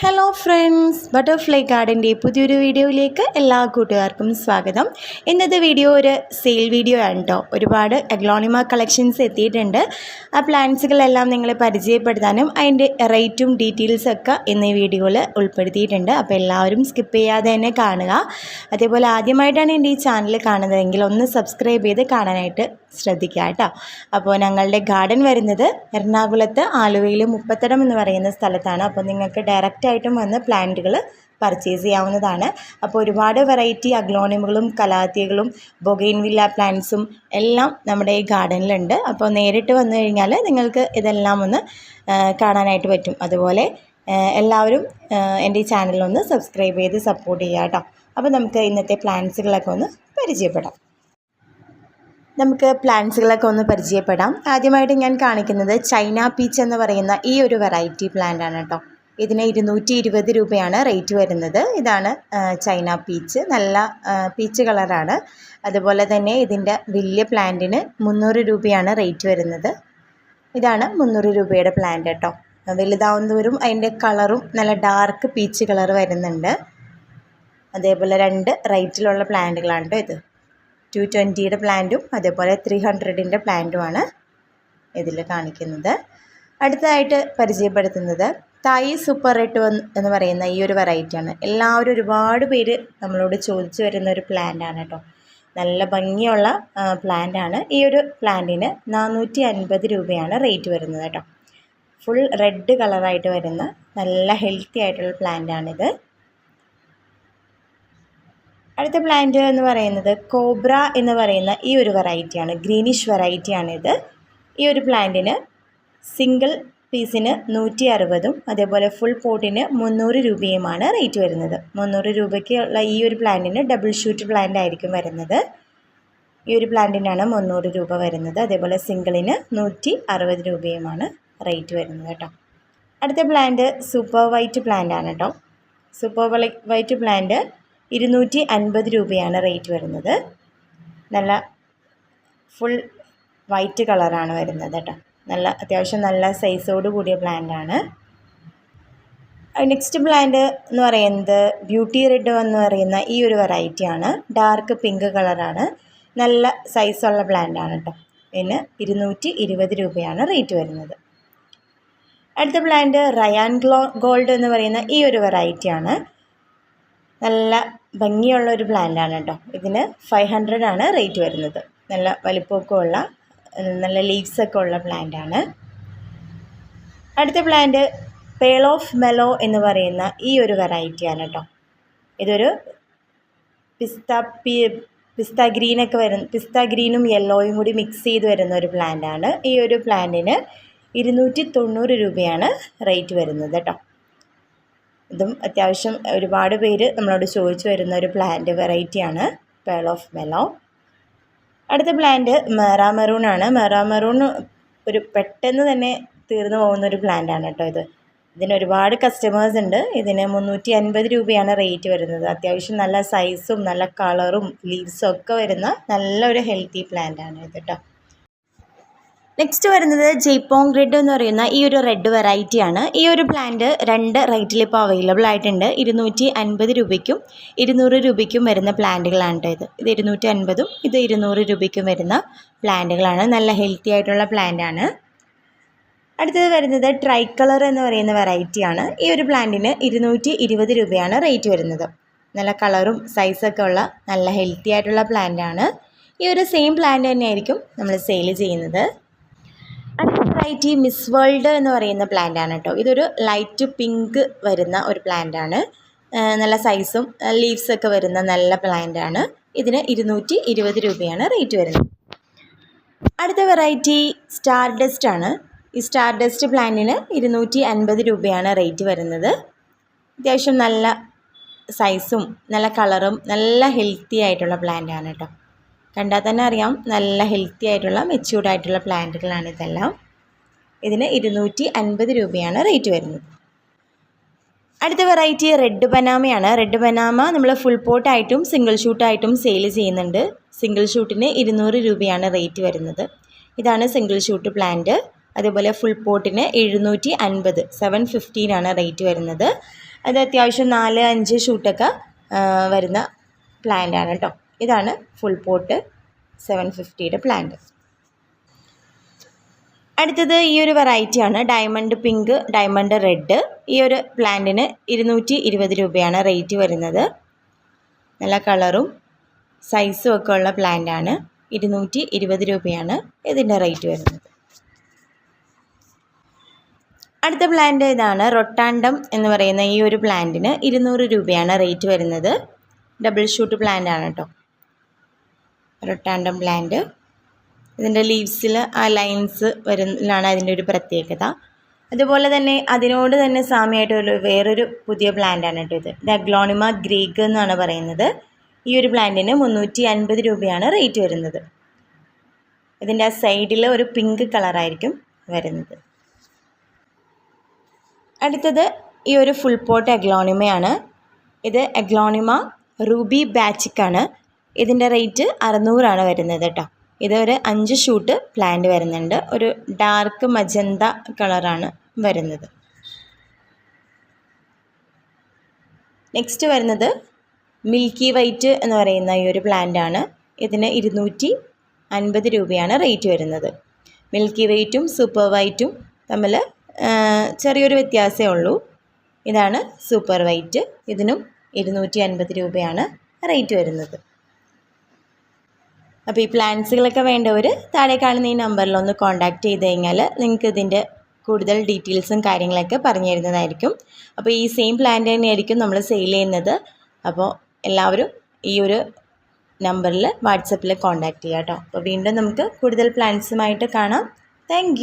Hello friends butterfly ഗാർഡന്റെ പുതിയൊരു വീഡിയോയിലേക്ക് എല്ലാ കൂട്ടുകാർക്കും സ്വാഗതം. ഇന്നത്തെ വീഡിയോ ഒരു സെയിൽ വീഡിയോ ആണ് കേട്ടോ ഒരുപാട് അഗ്ലോണിമ കളക്ഷൻസ് എത്തിയിട്ടുണ്ട്. ആ പ്ലാന്റ്സുകളെല്ലാം നിങ്ങളെ പരിചയപ്പെടുത്താനും അതിന്റെ റേറ്റും ഡീറ്റെയിൽസും ഒക്കെ ഇന്ന് ഈ വീഡിയോയിൽ ഉൾപ്പെടുത്തിയിട്ടുണ്ട്. അപ്പോൾ എല്ലാവരും സ്കിപ്പ് ചെയ്യാതെ തന്നെ കാണുക. അതേപോലെ ആദ്യമായിട്ടാണ് എന്റെ ഈ ചാനൽ കാണുന്നതെങ്കിൽ ഒന്ന് സബ്സ്ക്രൈബ് ചെയ്ത് കാണാനായിട്ട് ശ്രദ്ധിക്കുക കേട്ടോ അപ്പോൾ ഞങ്ങളുടെ ഗാർഡൻ വരുന്നത് എറണാകുളത്ത് ആലുവയിൽ മുപ്പത്തടം എന്ന് പറയുന്ന സ്ഥലത്താണ്. അപ്പോൾ നിങ്ങൾക്ക് ഡയറക്റ്റ് ആയിട്ടും വന്ന് പ്ലാന്റുകൾ പർച്ചേസ് ചെയ്യാവുന്നതാണ്. അപ്പോൾ ഒരുപാട് വെറൈറ്റി അഗ്ലോണിമുകളും കലാത്തിയകളും ബൊഗൈൻവില്ല പ്ലാന്റ്സും എല്ലാം നമ്മുടെ ഈ ഗാർഡനിലുണ്ട്. അപ്പോൾ നേരിട്ട് വന്നു കഴിഞ്ഞാൽ നിങ്ങൾക്ക് ഇതെല്ലാം ഒന്ന് കാണാനായിട്ട് പറ്റും. അതുപോലെ എല്ലാവരും എന്റെ ഈ ചാനലൊന്ന് സബ്സ്ക്രൈബ് ചെയ്ത് സപ്പോർട്ട് ചെയ്യുക കേട്ടോ. അപ്പോൾ നമുക്ക് ഇന്നത്തെ പ്ലാന്റ്സുകളൊക്കെ ഒന്ന് പരിചയപ്പെടാം. നമുക്ക് പ്ലാന്റ്സുകളൊക്കെ ഒന്ന് പരിചയപ്പെടാം. ആദ്യമായിട്ട് ഞാൻ കാണിക്കുന്നത് ചൈന പീച്ച് എന്ന് പറയുന്ന ഈ ഒരു വെറൈറ്റി പ്ലാന്റ് ആണ് കേട്ടോ. ഇതിന് ഇരുന്നൂറ്റി ഇരുപത് രൂപയാണ് റേറ്റ് വരുന്നത്. ഇതാണ് ചൈന പീച്ച് നല്ല പീച്ച് കളറാണ് അതുപോലെ തന്നെ ഇതിന്റെ വലിയ പ്ലാന്റിന് മുന്നൂറ് രൂപയാണ് റേറ്റ് വരുന്നത്. ഇതാണ് മുന്നൂറ് രൂപയുടെ പ്ലാന്റ് കേട്ടോ വലുതാവുന്നവരും അതിന്റെ കളറും നല്ല ഡാർക്ക് പീച്ച് കളർ വരുന്നുണ്ട്. അതേപോലെ രണ്ട് റേറ്റിലുള്ള പ്ലാന്റുകളാണ് കേട്ടോ ഇത്. ടു ട്വന്റിയുടെ പ്ലാന്റും അതേപോലെ ത്രീ ഹൺഡ്രഡിന്റെ പ്ലാന്റുമാണ് ഇതിൽ കാണിക്കുന്നത്. അടുത്തതായിട്ട് പരിചയപ്പെടുത്തുന്നത് തായി സൂപ്പർ റെഡ് വന്ന് എന്ന് പറയുന്ന ഈ ഒരു വെറൈറ്റിയാണ് എല്ലാവരും ഒരുപാട് പേര് നമ്മളോട് ചോദിച്ചു വരുന്ന ഒരു പ്ലാന്റാണ് കേട്ടോ നല്ല ഭംഗിയുള്ള പ്ലാന്റ് ആണ്. ഈ ഒരു പ്ലാന്റിന് നാനൂറ്റി അൻപത് രൂപയാണ് റേറ്റ് വരുന്നത് കേട്ടോ ഫുൾ റെഡ് കളറായിട്ട് വരുന്ന നല്ല ഹെൽത്തി ആയിട്ടുള്ള പ്ലാന്റാണിത് അടുത്ത പ്ലാന്റ് എന്ന് പറയുന്നത് കോബ്ര എന്ന് പറയുന്ന ഈ ഒരു വെറൈറ്റിയാണ് ഗ്രീനിഷ് വെറൈറ്റിയാണിത് ഈ ഒരു പ്ലാന്റിന് സിംഗിൾ പീസിന് നൂറ്റി അറുപതും അതേപോലെ ഫുൾ പോട്ടിന് മുന്നൂറ് രൂപയുമാണ് റേറ്റ് വരുന്നത്. മുന്നൂറ് രൂപയ്ക്ക് ഉള്ള ഈ ഒരു പ്ലാന്റിന് ഡബിൾ ഷൂട്ട് പ്ലാന്റ് ആയിരിക്കും വരുന്നത്. ഈ ഒരു പ്ലാന്റിനാണ് മുന്നൂറ് രൂപ വരുന്നത്. അതേപോലെ സിംഗിളിന് നൂറ്റി അറുപത് രൂപയുമാണ് റേറ്റ് വരുന്നത് കേട്ടോ. അടുത്ത പ്ലാന്റ് സൂപ്പർ വൈറ്റ് പ്ലാന്റ് ആണ് കേട്ടോ. സൂപ്പർ വൈറ്റ് പ്ലാന്റ് ഇരുന്നൂറ്റി അൻപത് രൂപയാണ് റേറ്റ് വരുന്നത്. നല്ല ഫുൾ വൈറ്റ് കളറാണ് വരുന്നത് കേട്ടോ. നല്ല അത്യാവശ്യം നല്ല സൈസോട് കൂടിയ പ്ലാന്റ് ആണ്. നെക്സ്റ്റ് പ്ലാന്റ് എന്ന് പറയുന്നത് ബ്യൂട്ടി റെഡ് എന്ന് പറയുന്ന ഈ ഒരു വെറൈറ്റിയാണ് ഡാർക്ക് പിങ്ക് കളറാണ് നല്ല സൈസുള്ള പ്ലാന്റ് ആണ് കേട്ടോ ഇതിന് ഇരുന്നൂറ്റി ഇരുപത് രൂപയാണ് റേറ്റ് വരുന്നത്. അടുത്ത പ്ലാന്റ് റയാൻ ഗ്ലോ ഗോൾഡ് എന്ന് പറയുന്ന ഈ ഒരു വെറൈറ്റിയാണ് നല്ല ഭംഗിയുള്ള ഒരു പ്ലാന്റ് ആണ് കേട്ടോ ഇതിന് ഫൈവ് ഹൺഡ്രഡ് ആണ് റേറ്റ് വരുന്നത്. നല്ല വലിപ്പമൊക്കെ ഉള്ള നല്ല ലീവ്സ് ഒക്കെ ഉള്ള പ്ലാന്റ് ആണ്. അടുത്ത പ്ലാന്റ് പേൾ ഓഫ് മെലോ എന്ന് പറയുന്ന ഈ ഒരു വെറൈറ്റിയാണ് കേട്ടോ ഇതൊരു പിസ്ത പി പിസ്ത ഗ്രീനൊക്കെ വരുന്ന പിസ്ത ഗ്രീനും യെല്ലോയും കൂടി മിക്സ് ചെയ്ത് വരുന്ന ഒരു പ്ലാന്റ് ആണ്. ഈ ഒരു പ്ലാന്റിന് ഇരുന്നൂറ്റി തൊണ്ണൂറ് രൂപയാണ് റേറ്റ് വരുന്നത് കേട്ടോ ഇതും അത്യാവശ്യം ഒരുപാട് പേര് നമ്മളോട് ചോദിച്ചു വരുന്ന ഒരു പ്ലാന്റ് വെറൈറ്റിയാണ് പേൾ ഓഫ് മെലോ അടുത്ത പ്ലാന്റ് മെറാ മെറൂൺ ആണ്. മെറാ മെറൂൺ ഒരു പെട്ടെന്ന് തന്നെ തീർന്നു പോകുന്ന ഒരു പ്ലാന്റ് ആണ് കേട്ടോ ഇത്. ഇതിന് ഒരുപാട് കസ്റ്റമേഴ്സ് ഉണ്ട്. ഇതിന് മുന്നൂറ്റി അൻപത് രൂപയാണ് റേറ്റ് വരുന്നത്. അത്യാവശ്യം നല്ല സൈസും നല്ല കളറും ലീവ്സും ഒക്കെ വരുന്ന നല്ലൊരു ഹെൽത്തി പ്ലാന്റ് ആണ് ഇത് കേട്ടോ നെക്സ്റ്റ് വരുന്നത് ജെയ്പോങ് റെഡ് എന്ന് പറയുന്ന ഈ ഒരു റെഡ് വെറൈറ്റിയാണ് ഈ ഒരു പ്ലാന്റ് രണ്ട് റേറ്റിൽ ഇപ്പോൾ അവൈലബിൾ ആയിട്ടുണ്ട്. ഇരുന്നൂറ്റി അൻപത് രൂപയ്ക്കും ഇരുന്നൂറ് രൂപയ്ക്കും വരുന്ന പ്ലാന്റുകളാണ് ഇത് ഇത് ഇരുന്നൂറ്റി അൻപതും ഇത് ഇരുന്നൂറ് രൂപയ്ക്കും വരുന്ന പ്ലാന്റുകളാണ് നല്ല ഹെൽത്തി ആയിട്ടുള്ള പ്ലാന്റ് ആണ്. അടുത്തത് വരുന്നത് ട്രൈ കളർ എന്ന് പറയുന്ന വെറൈറ്റിയാണ് ഈ ഒരു പ്ലാന്റിന് ഇരുന്നൂറ്റി ഇരുപത് രൂപയാണ് റേറ്റ് വരുന്നത്. നല്ല കളറും സൈസൊക്കെ ഉള്ള നല്ല ഹെൽത്തി ആയിട്ടുള്ള പ്ലാന്റ് ആണ്. ഈ ഒരു സെയിം പ്ലാന്റ് തന്നെയായിരിക്കും നമ്മൾ സെയിൽ ചെയ്യുന്നത്. അടുത്ത വെറൈറ്റി മിസ് വേൾഡ് എന്ന് പറയുന്ന പ്ലാന്റ് ആണ് കേട്ടോ ഇതൊരു ലൈറ്റ് പിങ്ക് വരുന്ന ഒരു പ്ലാന്റ് ആണ്. നല്ല സൈസും ലീവ്സ് ഒക്കെ വരുന്ന നല്ല പ്ലാന്റ് ആണ്. ഇതിന് ഇരുന്നൂറ്റി ഇരുപത് രൂപയാണ് റേറ്റ് വരുന്നത്. അടുത്ത വെറൈറ്റി സ്റ്റാർ ഡസ്റ്റ് ആണ്. ഈ സ്റ്റാർ ഡസ്റ്റ് പ്ലാന്റിന് ഇരുന്നൂറ്റി അൻപത് രൂപയാണ് റേറ്റ് വരുന്നത്. അത്യാവശ്യം നല്ല സൈസും നല്ല കളറും നല്ല ഹെൽത്തി ആയിട്ടുള്ള പ്ലാന്റ് ആണ് കേട്ടോ കണ്ടാൽ തന്നെ അറിയാം നല്ല ഹെൽത്തി ആയിട്ടുള്ള മെച്യൂർഡ് ആയിട്ടുള്ള പ്ലാന്റുകളാണ് ഇതെല്ലാം. ഇതിന് ഇരുന്നൂറ്റി അൻപത് രൂപയാണ് റേറ്റ് വരുന്നത്. അടുത്ത വെറൈറ്റി റെഡ് ബനാമയാണ് റെഡ് ബനാമ നമ്മൾ ഫുൾ പോട്ടായിട്ടും സിംഗിൾ ഷൂട്ടായിട്ടും സെയിൽ ചെയ്യുന്നുണ്ട്. സിംഗിൾ ഷൂട്ടിന് ഇരുന്നൂറ് രൂപയാണ് റേറ്റ് വരുന്നത്. ഇതാണ് സിംഗിൾ ഷൂട്ട് പ്ലാന്റ് അതേപോലെ ഫുൾ പോട്ടിന് എഴുന്നൂറ്റി അൻപത് സെവൻ ഫിഫ്റ്റീനാണ് റേറ്റ് വരുന്നത്. അത് അത്യാവശ്യം നാല് അഞ്ച് ഷൂട്ടൊക്കെ വരുന്ന പ്ലാന്റ് ആണ് കേട്ടോ ഇതാണ് ഫുൾ പോട്ട് സെവൻ ഫിഫ്റ്റിയുടെ പ്ലാന്റ് അടുത്തത് ഈ ഒരു വെറൈറ്റിയാണ് ഡയമണ്ട് പിങ്ക് ഡയമണ്ട് റെഡ് ഈ ഒരു പ്ലാന്റിന് ഇരുന്നൂറ്റി ഇരുപത് രൂപയാണ് റേറ്റ് വരുന്നത്. നല്ല കളറും സൈസും ഒക്കെ ഉള്ള പ്ലാന്റ് ആണ്. ഇരുന്നൂറ്റി ഇരുപത് രൂപയാണ് ഇതിന്റെ റേറ്റ് വരുന്നത്. അടുത്ത പ്ലാന്റ് ഇതാണ് റൊട്ടാണ്ടം എന്ന് പറയുന്ന ഈ ഒരു പ്ലാന്റിന് ഇരുന്നൂറ് രൂപയാണ് റേറ്റ് വരുന്നത്. ഡബിൾ ഷൂട്ട് പ്ലാന്റ് ആണ് കേട്ടോ റൊട്ടാണ്ടം പ്ലാന്റ് ഇതിന്റെ ലീവ്സിൽ ആ ലൈൻസ് വരുന്നതാണ് അതിന്റെ ഒരു പ്രത്യേകത. അതുപോലെ തന്നെ അതിനോട് തന്നെ സാമ്യമായിട്ടൊരു വേറൊരു പുതിയ പ്ലാന്റ് ആണ് കേട്ടോ ഇത്. ഇത് അഗ്ലോണിമ എന്നാണ് പറയുന്നത്. ഈ ഒരു പ്ലാന്റിന് മുന്നൂറ്റി അൻപത് രൂപയാണ് റേറ്റ് വരുന്നത്. ഇതിന്റെ ആ സൈഡിൽ ഒരു പിങ്ക് കളറായിരിക്കും വരുന്നത്. അടുത്തത് ഈ ഒരു ഫുൾ പോട്ട് അഗ്ലോണിമയാണ് ഇത് അഗ്ലോണിമ റൂബി ബാച്ചിക്കാണ് ഇതിന്റെ റേറ്റ് അറുന്നൂറാണ് വരുന്നത് കേട്ടോ. ഇത് ഒരു അഞ്ച് ഷൂട്ട് പ്ലാന്റ് വരുന്നുണ്ട്. ഒരു ഡാർക്ക് മജന്ത കളറാണ് വരുന്നത്. നെക്സ്റ്റ് വരുന്നത് മിൽക്കി വൈറ്റ് എന്ന് പറയുന്ന ഈ ഒരു ആണ്. ഇതിന് ഇരുന്നൂറ്റി അൻപത് രൂപയാണ് റേറ്റ് വരുന്നത്. മിൽക്കി വൈറ്റും സൂപ്പർ വൈറ്റും തമ്മിൽ ചെറിയൊരു വ്യത്യാസമേ ഉള്ളൂ. ഇതാണ് സൂപ്പർ വൈറ്റ് ഇതിനും ഇരുന്നൂറ്റി അൻപത് രൂപയാണ് റേറ്റ് വരുന്നത്. അപ്പോൾ ഈ പ്ലാൻസുകളൊക്കെ വേണ്ടവർ താഴെ കാണുന്ന ഈ നമ്പറിൽ ഒന്ന് കോൺടാക്റ്റ് ചെയ്ത് കഴിഞ്ഞാൽ നിങ്ങൾക്ക് ഇതിന്റെ കൂടുതൽ ഡീറ്റെയിൽസും കാര്യങ്ങളൊക്കെ പറഞ്ഞു തരുന്നതായിരിക്കും. അപ്പോൾ ഈ സെയിം പ്ലാന്റ് തന്നെയായിരിക്കും നമ്മൾ സെയിൽ ചെയ്യുന്നത്. അപ്പോൾ എല്ലാവരും ഈ ഒരു നമ്പറിൽ വാട്സപ്പിൽ കോൺടാക്റ്റ് ചെയ്യാം കേട്ടോ അപ്പോൾ വീണ്ടും നമുക്ക് കൂടുതൽ പ്ലാൻസുമായിട്ട് കാണാം. താങ്ക്